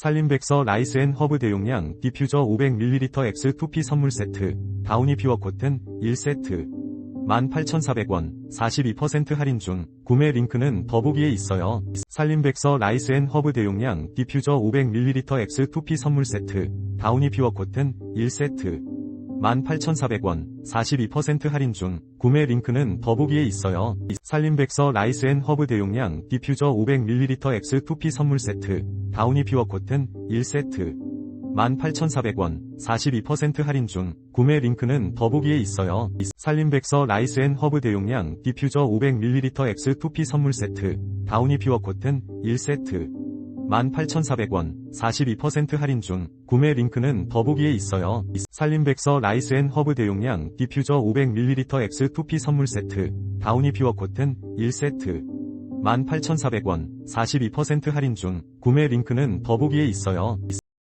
살림백서 라이스 앤 허브 대용량 디퓨저 500ml X2P 선물 세트, 다우니 퓨어 코튼 1세트. 18,400원, 42% 할인 중, 구매 링크는 더보기에 있어요. 살림백서 라이스 앤 허브 대용량 디퓨저 500ml X2P 선물 세트, 다우니 퓨어 코튼 1세트. 18,400원, 42% 할인 중, 구매 링크는 더보기에 있어요. 살림백서 라이스 앤 허브 대용량 디퓨저 500ml X2P 선물 세트, 다우니 퓨어 코튼 1세트. 18,400원, 42% 할인 중, 구매 링크는 더보기에 있어요. 살림백서 라이스 앤 허브 대용량 디퓨저 500ml X2P 선물 세트, 다우니 퓨어 코튼 1세트. 18,400원, 42% 할인 중, 구매 링크는 더보기에 있어요. 살림백서 라이스 앤 허브 대용량 디퓨저 500ml X2P 선물 세트, 다우니 퓨어 코튼 1세트. 18,400원, 42% 할인 중, 구매 링크는 더보기에 있어요.